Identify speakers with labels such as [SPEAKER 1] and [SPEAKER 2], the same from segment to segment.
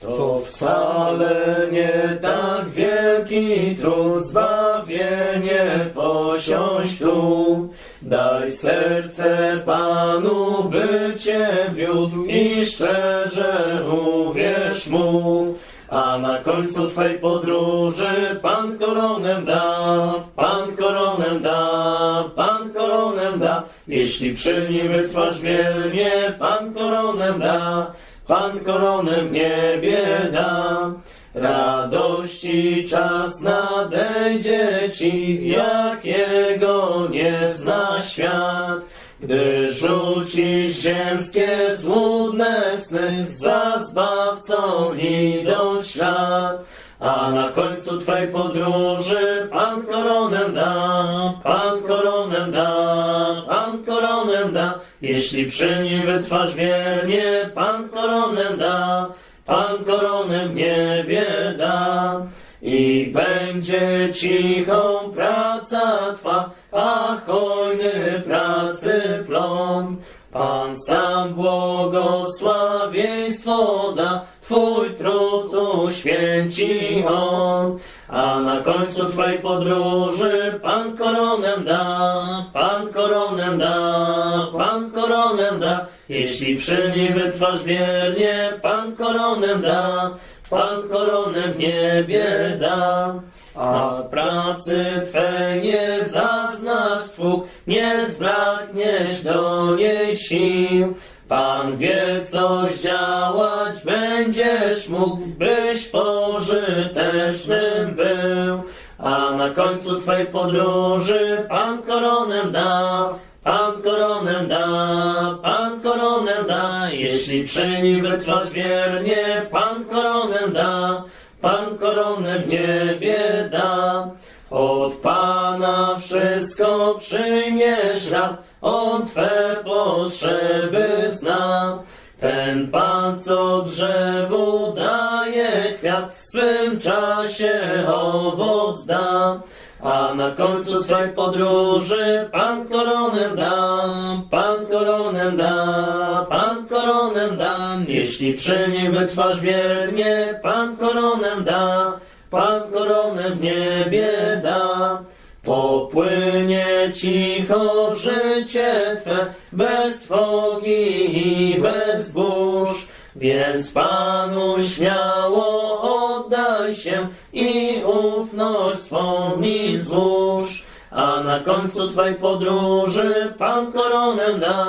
[SPEAKER 1] To wcale nie tak wielki trud, zbawienie posiąść tu. Daj serce Panu, by Cię wiódł i szczerze uwierz Mu. A na końcu Twej podróży Pan koronę da, Pan koronę da, Pan koronę da. Jeśli przy nim wytrwasz wiernie, Pan koronę da, Pan koronę w niebie da. Radości czas nadejdzie ci, jakiego nie zna świat. Gdy rzucisz ziemskie złudne sny, za zbawcą idą w świat. A na końcu Twej podróży Pan koronę da, Pan koronę da. Jeśli przy nim wytrwasz wiernie, Pan koronę da, Pan koronę w niebie da. I będzie cichą praca Twa, a hojny pracy plon. Pan sam błogosławieństwo da, Twój trud uświęci On. A na końcu Twej podróży Pan koronę da, Pan koronę da, Pan koronę da. Jeśli przy niej wytrwasz wiernie, Pan koronę da, Pan koronę w niebie da. A w pracy Twej nie zaznasz twóg, nie zbrakniesz do niej sił. Pan wie, coś działać będziesz mógł, byś pożytecznym był. A na końcu Twej podróży Pan koronę da, Pan koronę da, Pan koronę da. Jeśli przy nim wytrwasz wiernie, Pan koronę da, Pan koronę w niebie da. Od Pana wszystko przyjmiesz rad, On Twe potrzeby zna. Ten Pan, co drzewu daje kwiat, w swym czasie owoc da. A na końcu swej podróży Pan koronę da, Pan koronę da, Pan koronę da. Jeśli przy nim wytrwasz wiernie, Pan koronę da, Pan koronę w niebie da. Popłynie cicho życie Twe, bez trwogi i bez burz. Więc Panu śmiało oddaj się i ufność swą nim złóż. A na końcu Twej podróży Pan koronę da,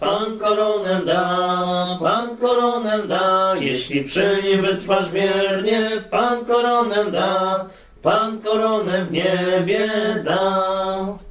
[SPEAKER 1] Pan koronę da, Pan koronę da. Jeśli przy nim wytrwasz wiernie, Pan koronę da, Pan koronę w niebie da.